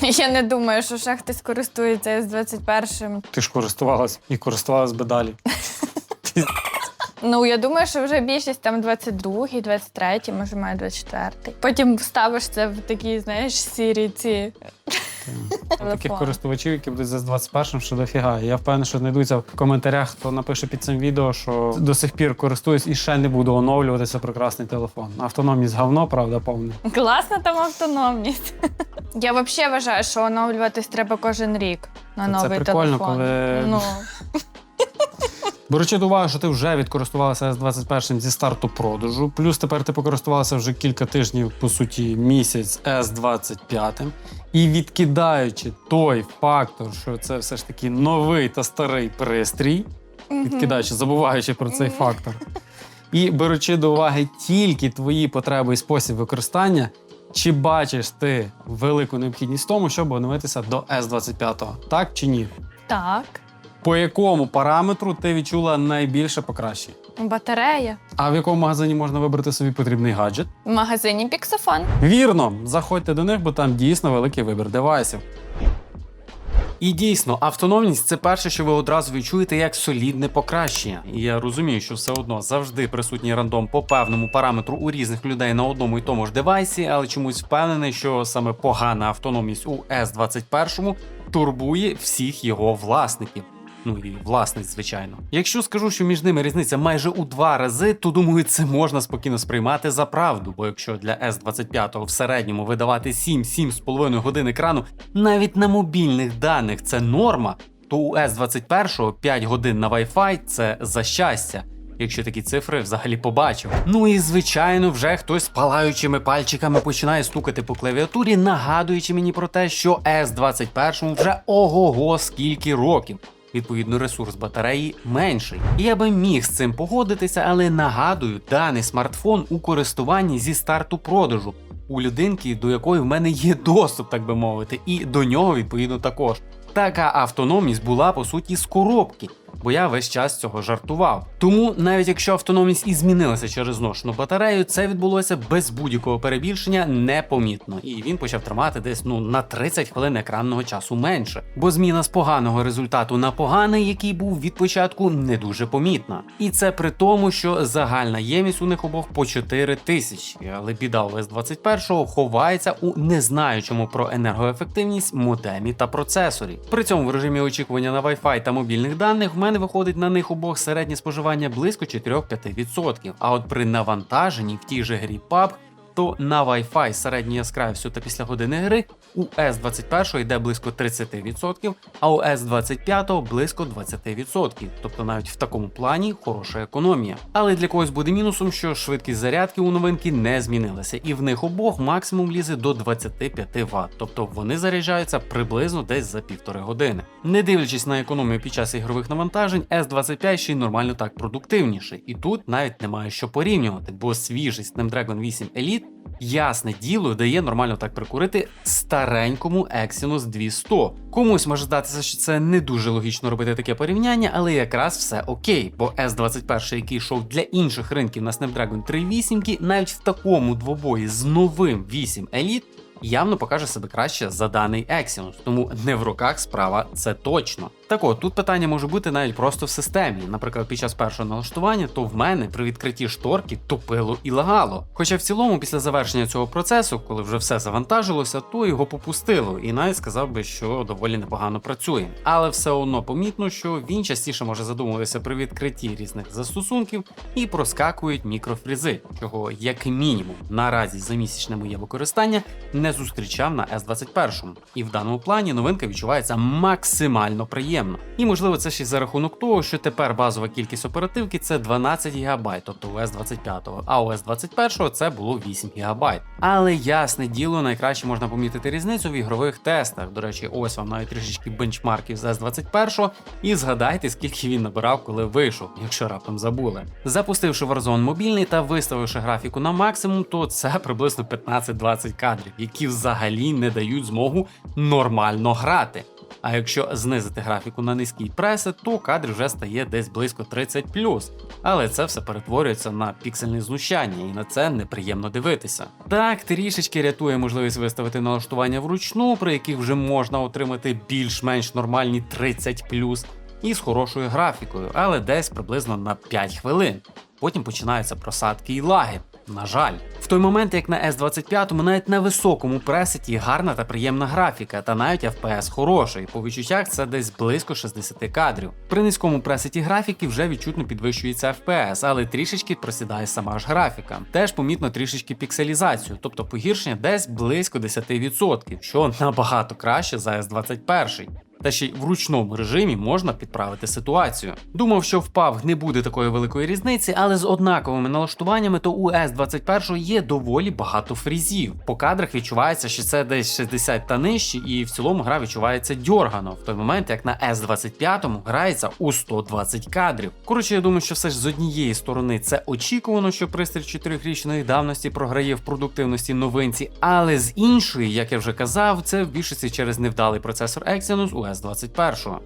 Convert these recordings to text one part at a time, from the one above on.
Я не думаю, що ще хтось користується з 21 Ти ж користувалась і користувалась би далі. Ну, я думаю, що вже більшість там 22-й, 23-й, може, має 24-й. Потім вставиш це в такі, знаєш, сірі ці. Таких телефон. користувачів, які будуть за 21 що дофіга. Я впевнений, що знайдуться в коментарях, хто напише під цим відео, що до сих пір користуюсь і ще не буду оновлюватися прекрасний телефон. Автономність говно, правда, повне. Класна там автономність. Я взагалі вважаю, що оновлюватись треба кожен рік на Та це прикольно, телефон. коли- Ну, Беручи до уваги, що ти вже відкористувалася С21 зі старту продажу, плюс тепер ти покористувалася вже кілька тижнів, по суті, місяць С25. І відкидаючи той фактор, що це все ж таки новий та старий пристрій, відкидаючи, забуваючи про цей фактор, і беручи до уваги тільки твої потреби і спосіб використання, чи бачиш ти велику необхідність в тому, щоб оновитися до С25? Так чи ні? так. По якому параметру ти відчула найбільше покращення? Батарея. А в якому магазині можна вибрати собі потрібний гаджет? В магазині Піксофон. Вірно, заходьте до них, бо там дійсно великий вибір девайсів. І дійсно, автономність це перше, що ви одразу відчуєте як солідне покращення. І я розумію, що все одно завжди присутній рандом по певному параметру у різних людей на одному і тому ж девайсі, але чомусь впевнений, що саме погана автономність у S21 турбує всіх його власників. Ну і власниць, звичайно. Якщо скажу, що між ними різниця майже у два рази, то думаю, це можна спокійно сприймати за правду. Бо якщо для S25 в середньому видавати 7-7,5 годин екрану навіть на мобільних даних це норма, то у S21 5 годин на Wi-Fi це за щастя. Якщо такі цифри взагалі побачив. Ну і звичайно, вже хтось палаючими пальчиками починає стукати по клавіатурі, нагадуючи мені про те, що S21 вже ого-го скільки років. Відповідно, ресурс батареї менший. І я би міг з цим погодитися, але нагадую, даний смартфон у користуванні зі старту продажу у людинки, до якої в мене є доступ, так би мовити, і до нього відповідно також. Така автономність була по суті з коробки, бо я весь час цього жартував. Тому навіть якщо автономність і змінилася через зношену батарею, це відбулося без будь-якого перебільшення непомітно, і він почав тримати десь ну на 30 хвилин екранного часу менше. Бо зміна з поганого результату на поганий, який був від початку, не дуже помітна. І це при тому, що загальна ємність у них обох по 4 тисячі, але біда у S21 ховається у незнаючому про енергоефективність модемі та процесорі. При цьому в режимі очікування на Wi-Fi та мобільних даних мене виходить на них обох середнє споживання близько 4-5%. А от при навантаженні в тій же грі PUBG то на Wi-Fi середньою яскравістю та після години гри у S21 йде близько 30%, а у S25 близько 20%. Тобто навіть в такому плані хороша економія. Але для когось буде мінусом, що швидкість зарядки у новинки не змінилася, і в них обох максимум лізе до 25 Вт, тобто вони заряджаються приблизно десь за півтори години. Не дивлячись на економію під час ігрових навантажень, S25 ще й нормально так продуктивніший, і тут навіть немає що порівнювати, бо свіжий Snapdragon 8 Elite Ясне діло дає нормально так прикурити старенькому Exynos 200. Комусь може здатися, що це не дуже логічно робити таке порівняння, але якраз все окей, бо S21, який йшов для інших ринків на Snapdragon 3.8, навіть в такому двобої з новим 8 Elite явно покаже себе краще за даний Exynos, тому не в руках справа це точно. Так от, тут питання може бути навіть просто в системі. Наприклад, під час першого налаштування, то в мене при відкритті шторки топило і лагало. Хоча в цілому, після завершення цього процесу, коли вже все завантажилося, то його попустило, і навіть сказав би, що доволі непогано працює. Але все одно помітно, що він частіше може задумуватися при відкритті різних застосунків і проскакують мікрофрізи, чого як мінімум наразі за місячне моє використання не зустрічав на S21. І в даному плані новинка відчувається максимально приємно. І можливо це ще й за рахунок того, що тепер базова кількість оперативки це 12 ГБ, тобто у S25, а у S21 це було 8 ГБ. Але ясне діло, найкраще можна помітити різницю в ігрових тестах. До речі, ось вам навіть трішечки бенчмарків з S21, і згадайте, скільки він набирав, коли вийшов, якщо раптом забули. Запустивши Warzone мобільний та виставивши графіку на максимум, то це приблизно 15-20 кадрів, які взагалі не дають змогу нормально грати. А якщо знизити графіку на низький пресет, то кадр вже стає десь близько 30 Але це все перетворюється на піксельне знущання, і на це неприємно дивитися. Так, трішечки рятує можливість виставити налаштування вручну, при яких вже можна отримати більш-менш нормальні 30 і з хорошою графікою, але десь приблизно на 5 хвилин. Потім починаються просадки і лаги. На жаль, в той момент, як на S25, навіть на високому пресеті гарна та приємна графіка, та навіть FPS хороший. По відчуттях це десь близько 60 кадрів. При низькому пресеті графіки вже відчутно підвищується FPS, але трішечки просідає сама ж графіка. Теж помітно трішечки пікселізацію, тобто погіршення десь близько 10%, що набагато краще за S21. Та ще й в ручному режимі можна підправити ситуацію. Думав, що в PUBG не буде такої великої різниці, але з однаковими налаштуваннями, то у S21 є доволі багато фрізів. По кадрах відчувається, що це десь 60 та нижче, і в цілому гра відчувається дьоргано, в той момент як на S25 грається у 120 кадрів. Коротше, я думаю, що все ж з однієї сторони це очікувано, що пристрій 4-річної давності програє в продуктивності новинці, але з іншої, як я вже казав, це в більшості через невдалий процесор Exynos у S21.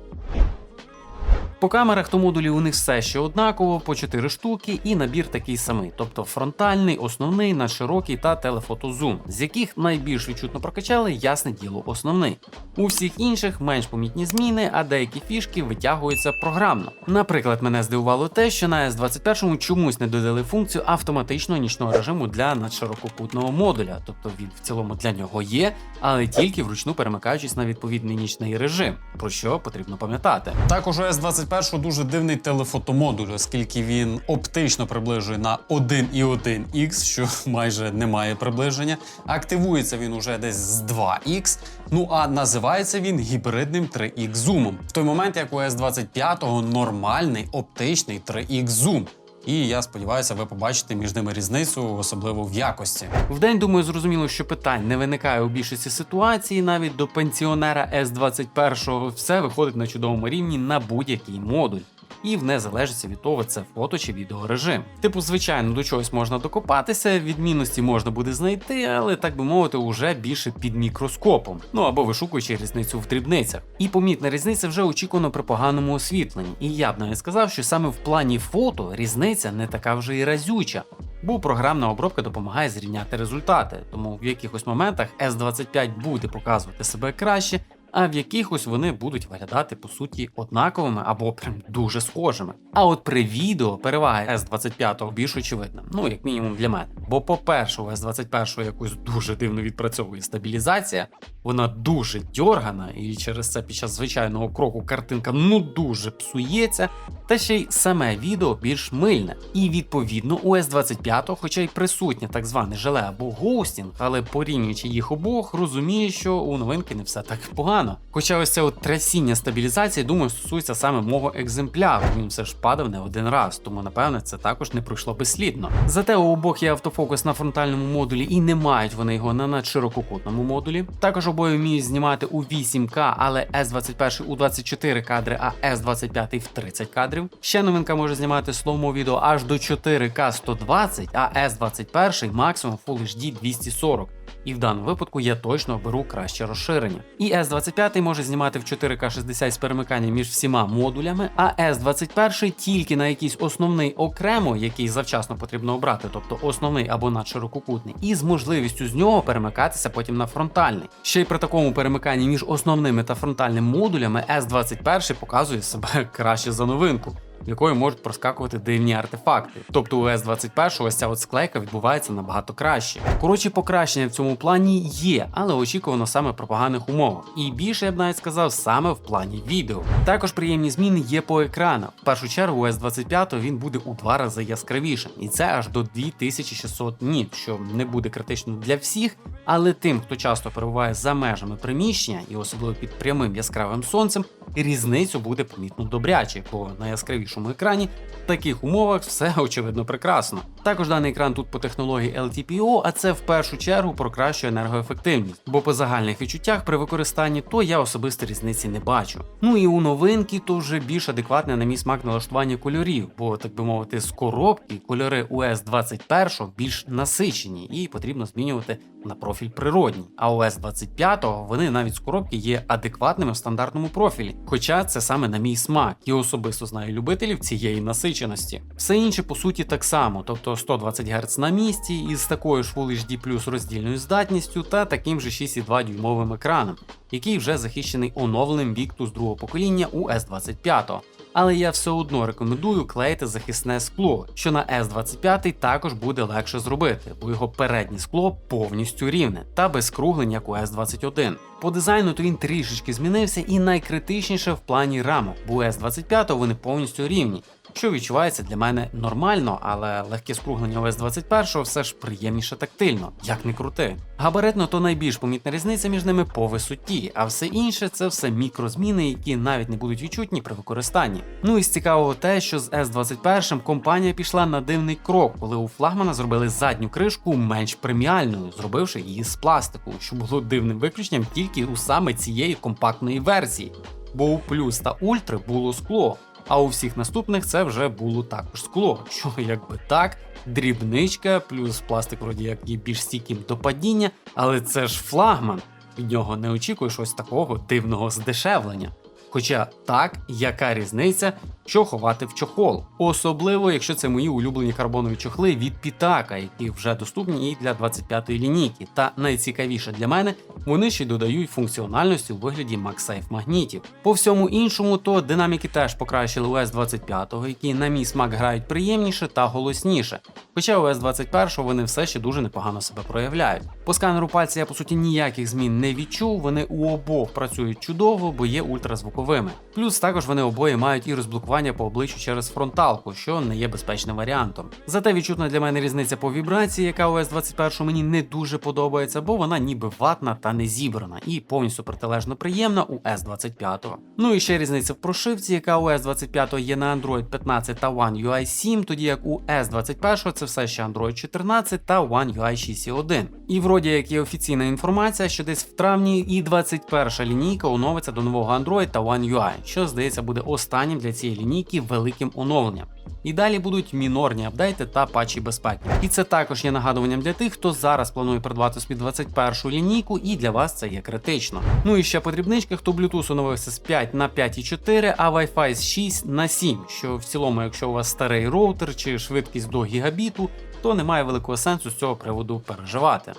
По камерах то модулі у них все ще однаково, по 4 штуки, і набір такий самий, тобто фронтальний, основний, надширокий та телефотозум, з яких найбільш відчутно прокачали, ясне діло, основний. У всіх інших менш помітні зміни, а деякі фішки витягуються програмно. Наприклад, мене здивувало те, що на S21 чомусь не додали функцію автоматичного нічного режиму для надширокопутного модуля, тобто він в цілому для нього є, але тільки вручну перемикаючись на відповідний нічний режим, про що потрібно пам'ятати. Також у S21 дуже дивний телефотомодуль, оскільки він оптично приближує на 1,1x, що майже немає приближення. Активується він уже десь з 2x. Ну а називається він гібридним 3x зумом. В той момент, як у S25 нормальний оптичний 3x зум. І я сподіваюся, ви побачите між ними різницю, особливо в якості. Вдень, думаю, зрозуміло, що питань не виникає у більшості ситуацій, навіть до пенсіонера С-21 все виходить на чудовому рівні на будь-який модуль. І в незалежності від того, це фото чи відеорежим. Типу, звичайно, до чогось можна докопатися, відмінності можна буде знайти, але так би мовити, уже більше під мікроскопом. Ну або вишукуючи різницю в дрібницях. І помітна різниця вже очікувано при поганому освітленні. І я б навіть сказав, що саме в плані фото різниця не така вже і разюча. Бо програмна обробка допомагає зрівняти результати, тому в якихось моментах S25 буде показувати себе краще, а в якихось вони будуть виглядати по суті однаковими або прям дуже схожими. А от при відео перевага S25 більш очевидна, ну як мінімум для мене. Бо, по-перше, у S21 якось дуже дивно відпрацьовує стабілізація, вона дуже дьоргана, і через це під час звичайного кроку картинка ну дуже псується, та ще й саме відео більш мильне. І відповідно у S25, хоча й присутнє так зване желе або гоустінг, але порівнюючи їх обох, розумію, що у новинки не все так погано. Хоча ось це от трясіння стабілізації, думаю, стосується саме мого екземпляру. Він все ж падав не один раз, тому напевне це також не пройшло безслідно. Зате у обох є автофокус на фронтальному модулі і не мають вони його на надширококутному модулі. Також обоє вміють знімати у 8К, але S21 у 24 кадри, а S25 в 30 кадрів. Ще новинка може знімати слоумо відео аж до 4К 120, а S21 максимум Full HD 240. І в даному випадку я точно беру краще розширення. І S25 може знімати в 4К 60 з перемиканням між всіма модулями, а S21 тільки на якийсь основний окремо, який завчасно потрібно обрати, тобто основний або надширококутний, і з можливістю з нього перемикатися потім на фронтальний. Ще й при такому перемиканні між основними та фронтальними модулями S21 показує себе краще за новинку в якої можуть проскакувати дивні артефакти. Тобто у S21 ось ця от склейка відбувається набагато краще. Коротше, покращення в цьому плані є, але очікувано саме про поганих умовах. І більше я б навіть сказав саме в плані відео. Також приємні зміни є по екранах. В першу чергу у S25 він буде у два рази яскравішим, і це аж до 2600 ніт, що не буде критично для всіх, але тим, хто часто перебуває за межами приміщення і особливо під прямим яскравим сонцем, різницю буде помітно добряче, бо на яскравішому екрані в таких умовах все очевидно прекрасно. Також даний екран тут по технології LTPO, а це в першу чергу покращує енергоефективність, бо по загальних відчуттях при використанні то я особисто різниці не бачу. Ну і у новинки то вже більш адекватне на мій смак налаштування кольорів, бо так би мовити, з коробки кольори US 21 більш насичені і потрібно змінювати на профіль природній. А US 25 вони навіть з коробки є адекватними в стандартному профілі. Хоча це саме на мій смак, і особисто знаю любителів цієї насиченості. Все інше по суті так само, тобто 120 Гц на місці із такою ж Full HD Plus роздільною здатністю та таким же 6,2 дюймовим екраном, який вже захищений оновленим Victus другого покоління у S25. Але я все одно рекомендую клеїти захисне скло, що на S25 також буде легше зробити, бо його переднє скло повністю рівне та без круглень, як у S21. По дизайну то він трішечки змінився і найкритичніше в плані рамок, бо у S25 вони повністю рівні. Що відчувається для мене нормально, але легке скруглення ОС 21 все ж приємніше тактильно, як не крути. Габаритно то найбільш помітна різниця між ними по висоті, а все інше це все мікрозміни, які навіть не будуть відчутні при використанні. Ну і з цікавого те, що з S21 компанія пішла на дивний крок, коли у флагмана зробили задню кришку менш преміальною, зробивши її з пластику, що було дивним виключенням тільки у саме цієї компактної версії. Бо у плюс та ультри було скло, а у всіх наступних це вже було також скло, що якби так, дрібничка, плюс пластик вроді як є більш стійким до падіння, але це ж флагман. Від нього не очікуєш ось такого дивного здешевлення. Хоча так, яка різниця, що ховати в чохол, особливо якщо це мої улюблені карбонові чохли від Pitaka, які вже доступні і для 25-ї лінійки. Та найцікавіше для мене, вони ще додають функціональності у вигляді MagSafe магнітів. По всьому іншому, то динаміки теж покращили у S25, які на мій смак грають приємніше та голосніше. Хоча у S21 вони все ще дуже непогано себе проявляють. По сканеру пальця я по суті ніяких змін не відчув. Вони у обох працюють чудово, бо є ультразвуковими. Плюс також вони обоє мають і розблокування по обличчю через фронталку, що не є безпечним варіантом. Зате відчутна для мене різниця по вібрації, яка у S21 мені не дуже подобається, бо вона ніби ватна та не зібрана, і повністю протилежно приємна у S25. Ну і ще різниця в прошивці, яка у S25 є на Android 15 та One UI 7, тоді як у S21 це все ще Android 14 та One UI 6.1. І вроді як є офіційна інформація, що десь в травні і 21 лінійка оновиться до нового Android та One UI, що здається буде останнім для цієї лінійки великим оновленням. І далі будуть мінорні апдейти та патчі безпеки. І це також є нагадуванням для тих, хто зараз планує придбати собі 21 лінійку, і для вас це є критично. Ну і ще по дрібничках, то Bluetooth оновився з 5 на 5,4, а Wi-Fi з 6 на 7, що в цілому, якщо у вас старий роутер чи швидкість до гігабіту, то немає великого сенсу з цього приводу переживати.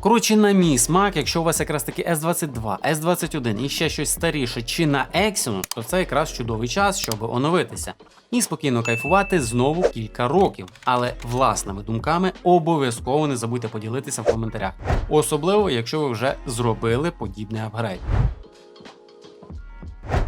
Коротше, на мій смак, якщо у вас якраз таки S22, S21 і ще щось старіше, чи на Exynos, то це якраз чудовий час, щоб оновитися. І спокійно кайфувати знову кілька років. Але власними думками обов'язково не забудьте поділитися в коментарях. Особливо, якщо ви вже зробили подібний апгрейд.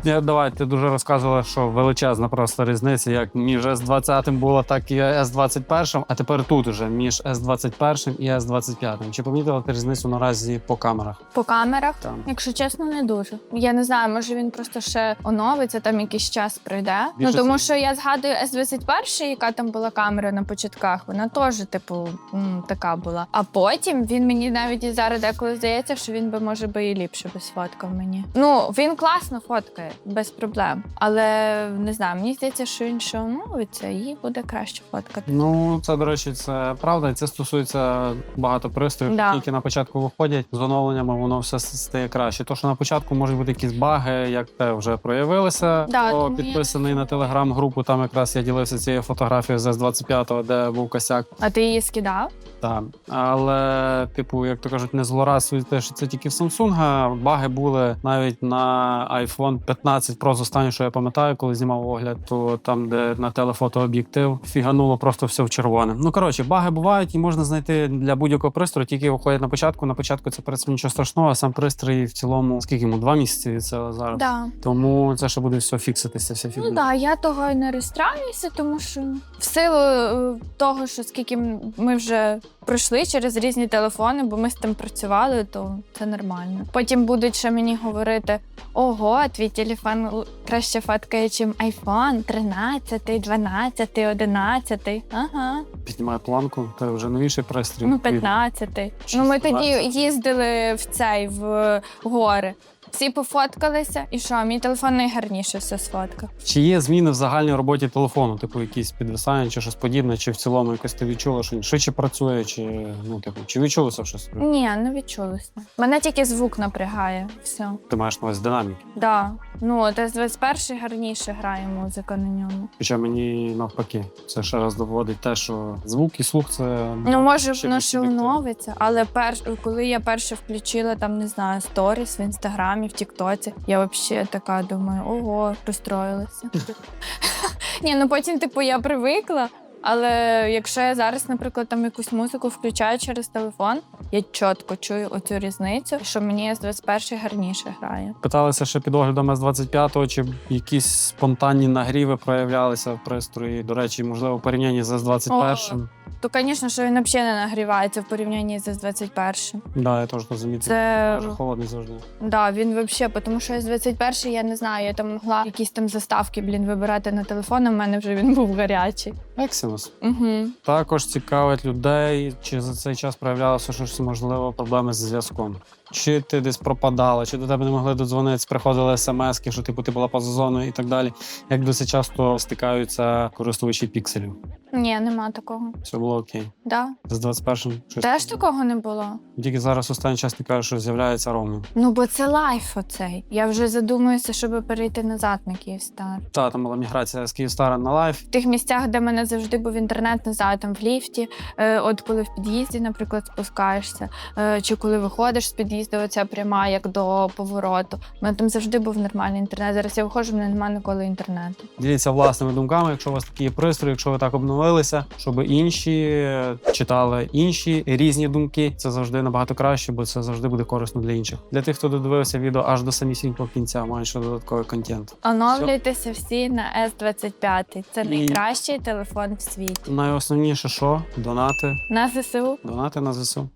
Я, давай, ти дуже розказувала, що величезна просто різниця, як між S20 було, так і S21, а тепер тут уже між S21 і S25. Чи помітила ти різницю наразі по камерах? По камерах, Там. якщо чесно, не дуже. Я не знаю, може він просто ще оновиться, там якийсь час пройде. Більше ну тому це- що я згадую S21, яка там була камера на початках, вона теж, типу, м, така була. А потім він мені навіть і зараз деколи здається, що він би може би і ліпше би сфоткав мені. Ну він класно фоткає, без проблем. Але не знаю, мені здається, що він ще оновиться і буде краще фоткати. Ну, це, до речі, це правда, це стосується багато пристроїв, Да. які на початку виходять з оновленнями, воно все стає краще. То, що на початку можуть бути якісь баги, як те вже проявилися. Да, Хто тому я- підписаний на телеграм-групу, там якраз я ділився цією фотографією з S25, де був косяк. А ти її скидав? Так, але, типу, як то кажуть, не злорадствуйте, що це тільки в Samsung. Баги були навіть на iPhone 15 Pro з останнього, що я пам'ятаю, коли знімав огляд, то там, де на телефотооб'єктив, фігануло просто все в червоне. Ну коротше, баги бувають і можна знайти для будь-якого пристрою, тільки виходять на початку. На початку це принципі нічого страшного, а сам пристрій в цілому, скільки йому два місяці цього зараз. Да. Тому це ще буде все фікситися, вся фігня. Ну так, я того й не розстраюся, тому що в силу е, того, що скільки ми вже пройшли через різні телефони, бо ми з тим працювали, то це нормально. Потім будуть ще мені говорити: ого, твій телефон краще фоткає, ніж iPhone 13, 12, 11. Ага. Піднімає планку, це вже новіший пристрій. Ну, 15. Ну, ми тоді їздили в цей в гори. Всі пофоткалися, і що? Мій телефон найгарніше все сфоткав. Чи є зміни в загальній роботі телефону, типу якісь підвисання чи щось подібне, чи в цілому якось ти відчула, що він швидше працює, чи ну типу, чи відчулося щось? Ні, не відчулося. Мене тільки звук напрягає. Все. Ти маєш на увазі динаміки. Да. Ну, от С21 гарніше грає музика на ньому. Хоча мені навпаки, це ще раз доводить те, що звук і слух це Ну, може, воно ще оновиться, але перш, коли я перше включила там, не знаю, сторіс в інстаграмі, в Тіктоці, я взагалі така думаю, ого, розстроїлася. Ні, ну потім, типу, я привикла. Але якщо я зараз, наприклад, там якусь музику включаю через телефон, я чітко чую оцю різницю, що мені С21 гарніше грає. Питалися ще під оглядом С25-го, чи якісь спонтанні нагріви проявлялися в пристрої. До речі, можливо, порівнянні з С-21. То, звісно, що він взагалі не нагрівається в порівнянні з С21. Да, я теж замітив. Це Дуже холодний завжди. Да, він взагалі, тому що С21 я не знаю, я там могла якісь там заставки, блін, вибирати на телефон, а в мене вже він був гарячий. Exynos. Угу. Також цікавить людей, чи за цей час проявлялося щось можливо проблеми з зв'язком. Чи ти десь пропадала, чи до тебе не могли додзвонитися, приходили смски, що типу ти була поза зоною і так далі. Як досить часто стикаються користувачі пікселів? Ні, нема такого. Все було окей. Да. З 21-м щось. Теж такого не було. Тільки зараз останній час ти кажеш, що з'являється роумінг. Ну, бо це лайф оцей. Я вже задумуюся, щоб перейти назад на Київстар. Та там була міграція з Київстара на лайф. В тих місцях, де мене завжди був інтернет, не знаю, там в ліфті, е, от коли в під'їзді, наприклад, спускаєшся, е, чи коли виходиш з під'їзду, оця пряма, як до повороту. У мене там завжди був нормальний інтернет. Зараз я виходжу, в мене немає ніколи інтернету. Діліться власними думками, якщо у вас такі є пристрої, якщо ви так обновилися, щоб інші читали інші різні думки. Це завжди набагато краще, бо це завжди буде корисно для інших. Для тих, хто додивився відео аж до самісінького кінця, має ще додатковий контент. Оновлюйтеся всі на S25. Це І- найкращий телефон в світі. Найосновніше, що донати, На ЗСУ донати на ЗСУ.